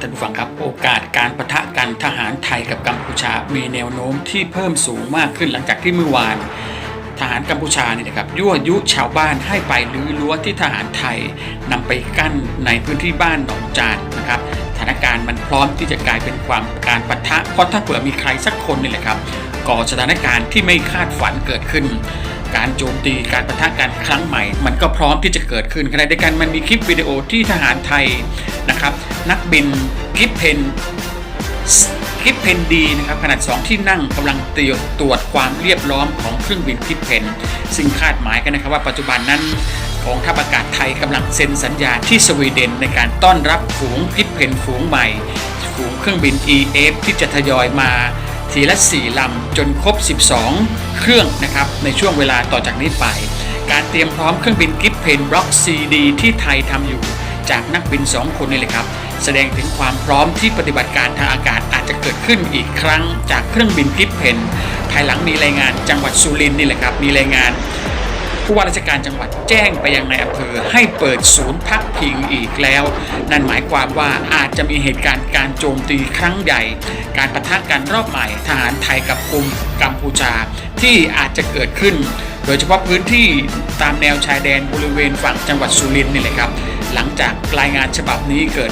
ท่านผู้ฟังครับโอกาสการประทะกันทหารไทยกับกัมพูชา มีแนวโน้มที่เพิ่มสูงมากขึ้นหลังจากที่เมื่อวาน ทหารกัมพูชาเนี่ยนะครับยั่วยุชาวบ้านให้ไปรื้อรั้วที่ทหารไทยนำไปกั้นในพื้นที่บ้านหนองจานนะครับสถานการณ์มันพร้อมที่จะกลายเป็นความการปะทะเพราะถ้าเผื่อมีใครสักคนนี่แหละครับก่อสถานการณ์ที่ไม่คาดฝันเกิดขึ้นการโจมตีการปะทะกันครั้งใหม่ มันก็พร้อมที่จะเกิดขึ้นขณะเดียวกันมันมีคลิปวิดีโอที่ทหารไทย นะครับ นักบินกิฟเพนคลิปเพนดีนะครับขนาด 2 ที่นั่งกำลังตรวจตรวจความเรียบร้อมของเครื่องบินคลิปเพนซึ่งคาดหมายกันนะครับว่าปัจจุบันนั้นของทัพอากาศไทยกำลังเซ็นสัญญาที่สวีเดนในการต้อนรับฝูงคลิปเพนฝูงใหม่ ฝูงเครื่องบิน EF ที่จะทยอยมาทีละ 4 ลำ จนครบ 12 เครื่องนะครับในช่วงเวลาต่อจากนี้ไป การเตรียมพร้อมเครื่องบินกิฟเพนบล็อก CD ที่ไทยทำอยู่ จากนักบิน 2 คนนี่เลยครับ แสดงถึงความพร้อมที่ปฏิบัติการทางอากาศอาจจะเกิดขึ้นอีกครั้งจากเครื่องบินกิฟเพนภายหลังมีรายงานจังหวัดสุรินทร์นี่แหละครับ มีรายงานผู้ว่าราชการจังหวัดแจ้งไปยังในอำเภอให้เปิดศูนย์พักพิงอีกแล้ว นั่นหมายความว่าอาจจะมีเหตุการณ์การโจมตีครั้งใหญ่ การปะทะกันรอบใหม่ทหารไทยกับกลุ่มกัมพูชาที่อาจจะเกิดขึ้น โดยเฉพาะพื้นที่ตามแนวชายแดนบริเวณฝั่งจังหวัดสุรินทร์นี่แหละครับ หลังจากรายงานฉบับนี้เกิด